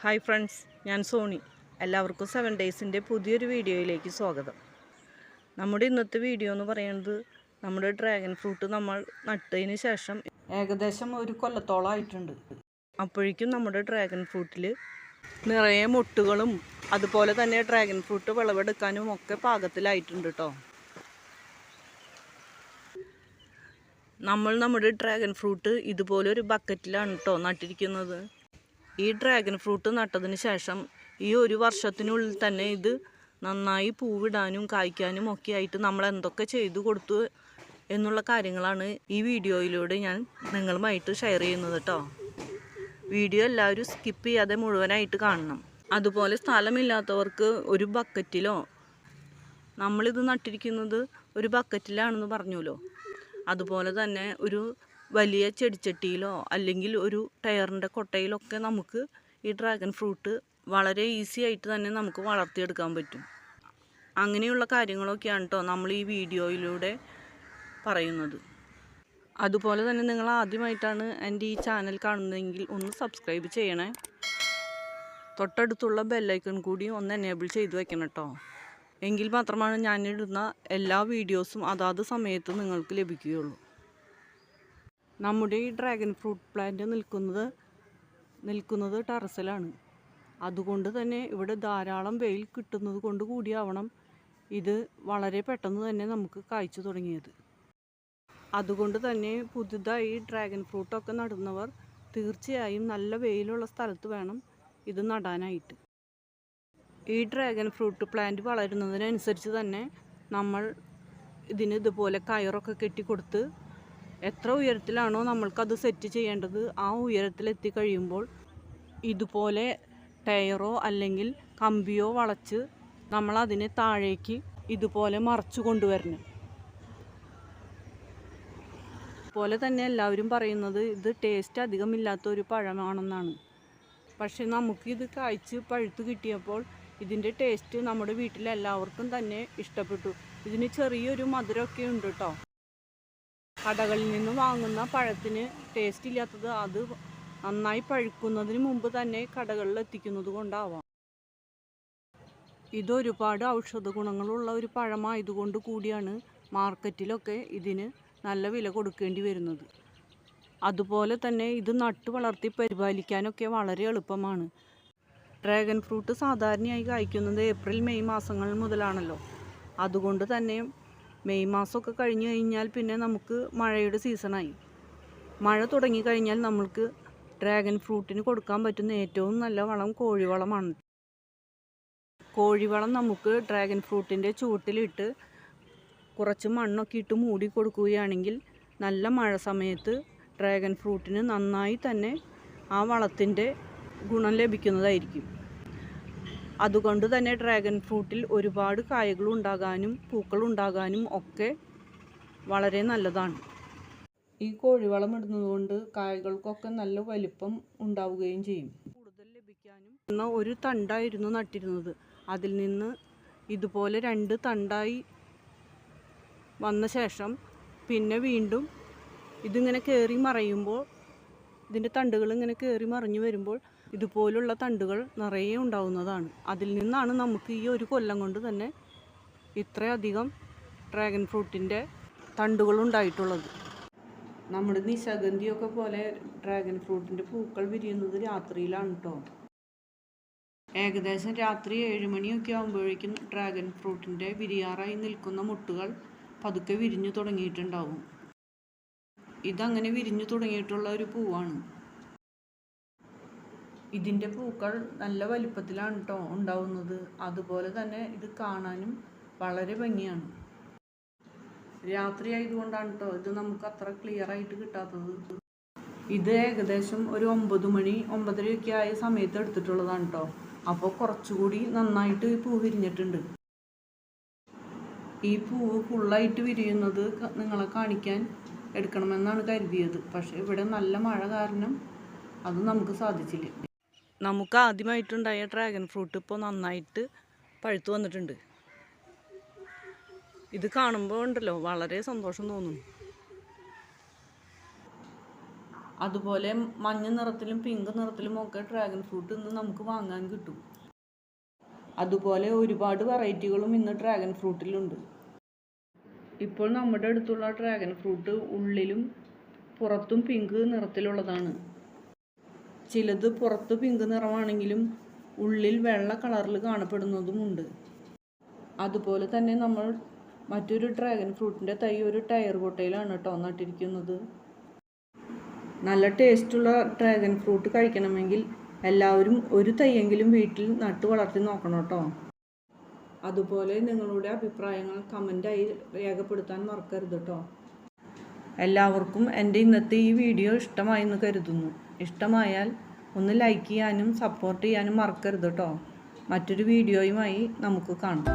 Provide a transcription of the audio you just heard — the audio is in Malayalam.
ഹായ് ഫ്രണ്ട്സ് ഞാൻ സോണി. എല്ലാവർക്കും സെവൻ ഡേയ്സിന്റെ പുതിയൊരു വീഡിയോയിലേക്ക് സ്വാഗതം. നമ്മുടെ ഇന്നത്തെ വീഡിയോ എന്ന് പറയുന്നത് നമ്മുടെ ഡ്രാഗൺ ഫ്രൂട്ട് നമ്മൾ നട്ടതിന് ശേഷം ഏകദേശം ഒരു കൊല്ലത്തോളം ആയിട്ടുണ്ട്. അപ്പോഴേക്കും നമ്മുടെ ഡ്രാഗൺ ഫ്രൂട്ടിൽ നിറയെ മുട്ടുകളും അതുപോലെ തന്നെ ഡ്രാഗൺ ഫ്രൂട്ട് വിളവെടുക്കാനും ഒക്കെ പാകത്തിലായിട്ടുണ്ട് കേട്ടോ നമ്മൾ നമ്മുടെ ഡ്രാഗൺ ഫ്രൂട്ട് ഇതുപോലെ ഒരു ബക്കറ്റിലാണ് കേട്ടോ നട്ടിരിക്കുന്നത്. ഈ ഡ്രാഗൺ ഫ്രൂട്ട് നട്ടതിന് ശേഷം ഈ ഒരു വർഷത്തിനുള്ളിൽ തന്നെ ഇത് നന്നായി പൂവിടാനും കായ്ക്കാനും ഒക്കെ ആയിട്ട് നമ്മൾ എന്തൊക്കെ ചെയ്തു കൊടുത്തു എന്നുള്ള കാര്യങ്ങളാണ് ഈ വീഡിയോയിലൂടെ ഞാൻ നിങ്ങളുമായിട്ട് ഷെയർ ചെയ്യുന്നത് കേട്ടോ വീഡിയോ എല്ലാവരും സ്കിപ്പ് ചെയ്യാതെ മുഴുവനായിട്ട് കാണണം. അതുപോലെ സ്ഥലമില്ലാത്തവർക്ക് ഒരു ബക്കറ്റിലോ നമ്മളിത് നട്ടിരിക്കുന്നത് ഒരു ബക്കറ്റിലാണെന്ന് പറഞ്ഞല്ലോ. അതുപോലെ തന്നെ ഒരു വലിയ ചെടിച്ചട്ടിയിലോ അല്ലെങ്കിൽ ഒരു ടയറിന്റെ കൊട്ടയിലൊക്കെ നമുക്ക് ഈ ഡ്രാഗൺ ഫ്രൂട്ട് വളരെ ഈസി ആയിട്ട് തന്നെ നമുക്ക് വളർത്തിയെടുക്കാൻ പറ്റും. അങ്ങനെയുള്ള കാര്യങ്ങളൊക്കെയാണ് കേട്ടോ നമ്മൾ ഈ വീഡിയോയിലൂടെ പറയുന്നത്. അതുപോലെ തന്നെ നിങ്ങൾ ആദ്യമായിട്ടാണ് എന്റെ ഈ ചാനൽ കാണുന്നതെങ്കിൽ ഒന്ന് സബ്സ്ക്രൈബ് ചെയ്യണേ. തൊട്ടടുത്തുള്ള ബെല്ലൈക്കൺ കൂടി ഒന്ന് എനേബിൾ ചെയ്ത് വെക്കണം കേട്ടോ. എങ്കിൽ മാത്രമാണ് ഞാനിടുന്ന എല്ലാ വീഡിയോസും അതാത് സമയത്ത് നിങ്ങൾക്ക് ലഭിക്കുകയുള്ളൂ. നമ്മുടെ ഈ ഡ്രാഗൺ ഫ്രൂട്ട് പ്ലാന്റ് നിൽക്കുന്നത് നിൽക്കുന്നത് ടെറസിലാണ്. അതുകൊണ്ട് തന്നെ ഇവിടെ ധാരാളം വെയിൽ കിട്ടുന്നത് കൊണ്ട് കൂടിയാവണം ഇത് വളരെ പെട്ടെന്ന് തന്നെ നമുക്ക് കായ്ച്ചു തുടങ്ങിയത്. അതുകൊണ്ട് തന്നെ പുതുതായി ഡ്രാഗൺ ഫ്രൂട്ടൊക്കെ നടുന്നവർ തീർച്ചയായും നല്ല വെയിലുള്ള സ്ഥലത്ത് വേണം ഇത് നടാനായിട്ട്. ഈ ഡ്രാഗൺ ഫ്രൂട്ട് പ്ലാന്റ് വളരുന്നതിനനുസരിച്ച് തന്നെ നമ്മൾ ഇതിന് ഇതുപോലെ കയറൊക്കെ കെട്ടിക്കൊടുത്ത് എത്ര ഉയരത്തിലാണോ നമ്മൾക്കത് സെറ്റ് ചെയ്യേണ്ടത് ആ ഉയരത്തിലെത്തി എത്തിക്കഴിയുമ്പോൾ ഇതുപോലെ ടയറോ അല്ലെങ്കിൽ കമ്പിയോ വളച്ച് നമ്മളതിനെ താഴേക്ക് ഇതുപോലെ മറച്ചു കൊണ്ടുവരണം. പോലെ തന്നെ എല്ലാവരും പറയുന്നത് ഇത് ടേസ്റ്റ് അധികമില്ലാത്ത ഒരു പഴമാണെന്നാണ്. പക്ഷെ നമുക്കിത് കായ്ച്ച് പഴുത്ത് കിട്ടിയപ്പോൾ ഇതിന്റെ ടേസ്റ്റ് നമ്മുടെ വീട്ടിലെല്ലാവർക്കും തന്നെ ഇഷ്ടപ്പെട്ടു. ഇതിന് ചെറിയൊരു മധുരമൊക്കെ ഉണ്ട് കേട്ടോ കടകളിൽ നിന്ന് വാങ്ങുന്ന പഴത്തിന് ടേസ്റ്റ് ഇല്ലാത്തത് അത് നന്നായി പഴുക്കുന്നതിന് മുമ്പ് തന്നെ കടകളിൽ എത്തിക്കുന്നത് കൊണ്ടാവാം. ഇതൊരുപാട് ഔഷധ ഗുണങ്ങളുള്ള ഒരു പഴമായതുകൊണ്ട് കൂടിയാണ് മാർക്കറ്റിലൊക്കെ ഇതിന് നല്ല വില കൊടുക്കേണ്ടി വരുന്നത്. അതുപോലെ തന്നെ ഇത് നട്ടു വളർത്തി പരിപാലിക്കാനൊക്കെ വളരെ എളുപ്പമാണ്. ഡ്രാഗൺ ഫ്രൂട്ട് സാധാരണയായി കായ്ക്കുന്നത് ഏപ്രിൽ മെയ് മാസങ്ങൾ മുതലാണല്ലോ. അതുകൊണ്ട് തന്നെ മെയ് മാസമൊക്കെ കഴിഞ്ഞു കഴിഞ്ഞാൽ പിന്നെ നമുക്ക് മഴയുടെ സീസണായി. മഴ തുടങ്ങിക്കഴിഞ്ഞാൽ നമ്മൾക്ക് ഡ്രാഗൺ ഫ്രൂട്ടിന് കൊടുക്കാൻ പറ്റുന്ന ഏറ്റവും നല്ല വളം കോഴിവളമാണ്. കോഴിവളം നമുക്ക് ഡ്രാഗൺ ഫ്രൂട്ടിന്റെ ചുവട്ടിലിട്ട് കുറച്ച് മണ്ണൊക്കെ ഇട്ട് മൂടി കൊടുക്കുകയാണെങ്കിൽ നല്ല മഴ സമയത്ത് ഡ്രാഗൺ ഫ്രൂട്ടിന് നന്നായി തന്നെ ആ വളത്തിന്റെ ഗുണം ലഭിക്കുന്നതായിരിക്കും. അതുകൊണ്ട് തന്നെ ഡ്രാഗൺ ഫ്രൂട്ടിൽ ഒരുപാട് കായകൾ ഉണ്ടാകാനും പൂക്കൾ ഉണ്ടാകാനും ഒക്കെ വളരെ നല്ലതാണ്. ഈ കോഴിവളം ഇടുന്നതുകൊണ്ട് കായകൾക്കൊക്കെ നല്ല വലിപ്പം ഉണ്ടാവുകയും ചെയ്യും. കൂടുതൽ ലഭിക്കാനും എന്ന ഒരു തണ്ടായിരുന്നു നട്ടിരുന്നത്. അതിൽ നിന്ന് ഇതുപോലെ രണ്ട് തണ്ടായി വന്ന ശേഷം പിന്നെ വീണ്ടും ഇതിങ്ങനെ കയറി മറയുമ്പോൾ ഇതിന്റെ തണ്ടുകൾ ഇങ്ങനെ കയറി മറിഞ്ഞു വരുമ്പോൾ ഇതുപോലുള്ള തണ്ടുകൾ നിറയെ ഉണ്ടാവുന്നതാണ്. അതിൽ നിന്നാണ് നമുക്ക് ഈ ഒരു കൊല്ലം കൊണ്ട് തന്നെ ഇത്രയധികം ഡ്രാഗൺ ഫ്രൂട്ടിന്റെ തണ്ടുകൾ ഉണ്ടായിട്ടുള്ളത്. നമ്മുടെ നിശഗന്ധിയൊക്കെ പോലെ ഡ്രാഗൺ ഫ്രൂട്ടിന്റെ പൂക്കൾ വിരിയുന്നത് രാത്രിയിലാണ് കേട്ടോ ഏകദേശം രാത്രി ഏഴ് മണിയൊക്കെ ആകുമ്പോഴേക്കും ഡ്രാഗൺ ഫ്രൂട്ടിന്റെ വിരിയാറായി നിൽക്കുന്ന മുട്ടുകൾ പതുക്കെ വിരിഞ്ഞു തുടങ്ങിയിട്ടുണ്ടാവും. ഇതങ്ങനെ വിരിഞ്ഞു തുടങ്ങിയിട്ടുള്ള ഒരു പൂവാണ്. ഇതിന്റെ പൂക്കൾ നല്ല വലിപ്പത്തിലാണ് കേട്ടോ ഉണ്ടാവുന്നത്. അതുപോലെ തന്നെ ഇത് കാണാനും വളരെ ഭംഗിയാണ്. രാത്രി ആയതുകൊണ്ടാണ് കേട്ടോ ഇത് നമുക്ക് അത്ര ക്ലിയർ ആയിട്ട് കിട്ടാത്തത്. ഇത് ഏകദേശം ഒരു ഒമ്പത് മണി ഒമ്പതരയൊക്കെ ആയ സമയത്ത് എടുത്തിട്ടുള്ളതാണ് കേട്ടോ അപ്പോൾ കുറച്ചുകൂടി നന്നായിട്ട് പൂ വിരിഞ്ഞിട്ടുണ്ട്. ഈ പൂവ് ഫുള്ളായിട്ട് വിരിയുന്നത് നിങ്ങളെ കാണിക്കാൻ എടുക്കണമെന്നാണ് കരുതിയത്. പക്ഷേ ഇവിടെ നല്ല മഴ കാരണം അത് നമുക്ക് സാധിച്ചില്ല. നമുക്ക് ആദ്യമായിട്ടുണ്ടായ ഡ്രാഗൺ ഫ്രൂട്ട് ഇപ്പോൾ നന്നായിട്ട് പഴുത്തു വന്നിട്ടുണ്ട്. ഇത് കാണുമ്പോൾ ഉണ്ടല്ലോ വളരെ സന്തോഷം തോന്നുന്നു അതുപോലെ മഞ്ഞ നിറത്തിലും പിങ്ക് നിറത്തിലും ഒക്കെ ഡ്രാഗൺ ഫ്രൂട്ട് ഇന്ന് നമുക്ക് വാങ്ങാൻ കിട്ടും. അതുപോലെ ഒരുപാട് വെറൈറ്റികളും ഇന്ന് ഡ്രാഗൺ ഫ്രൂട്ടിലുണ്ട് ഇപ്പോൾ നമ്മുടെ അടുത്തുള്ള ഡ്രാഗൺ ഫ്രൂട്ട് ഉള്ളിലും പുറത്തും പിങ്ക് നിറത്തിലുള്ളതാണ്. ചിലത് പുറത്ത് പിങ്ക് നിറമാണെങ്കിലും ഉള്ളിൽ വെള്ള കളറിൽ കാണപ്പെടുന്നതുമുണ്ട്. അതുപോലെ തന്നെ നമ്മൾ മറ്റൊരു ഡ്രാഗൺ ഫ്രൂട്ടിന്റെ തൈ ഒരു ടയർ കൊട്ടയിലാണ് കേട്ടോ നട്ടിരിക്കുന്നത്. നല്ല ടേസ്റ്റുള്ള ഡ്രാഗൺ ഫ്രൂട്ട് കഴിക്കണമെങ്കിൽ എല്ലാവരും ഒരു തൈയെങ്കിലും വീട്ടിൽ നട്ടു വളർത്തി നോക്കണം കേട്ടോ. അതുപോലെ നിങ്ങളുടെ അഭിപ്രായങ്ങൾ കമന്റായി രേഖപ്പെടുത്താൻ മറക്കരുത് കേട്ടോ. എല്ലാവർക്കും എന്റെ ഇന്നത്തെ ഈ വീഡിയോ ഇഷ്ടമായി എന്ന് കരുതുന്നു. ഇഷ്ടമായാൽ ഒന്ന് ലൈക്ക് ചെയ്യാനും സപ്പോർട്ട് ചെയ്യാനും മറക്കരുത് കേട്ടോ മറ്റൊരു വീഡിയോയുമായി നമുക്ക് കാണാം.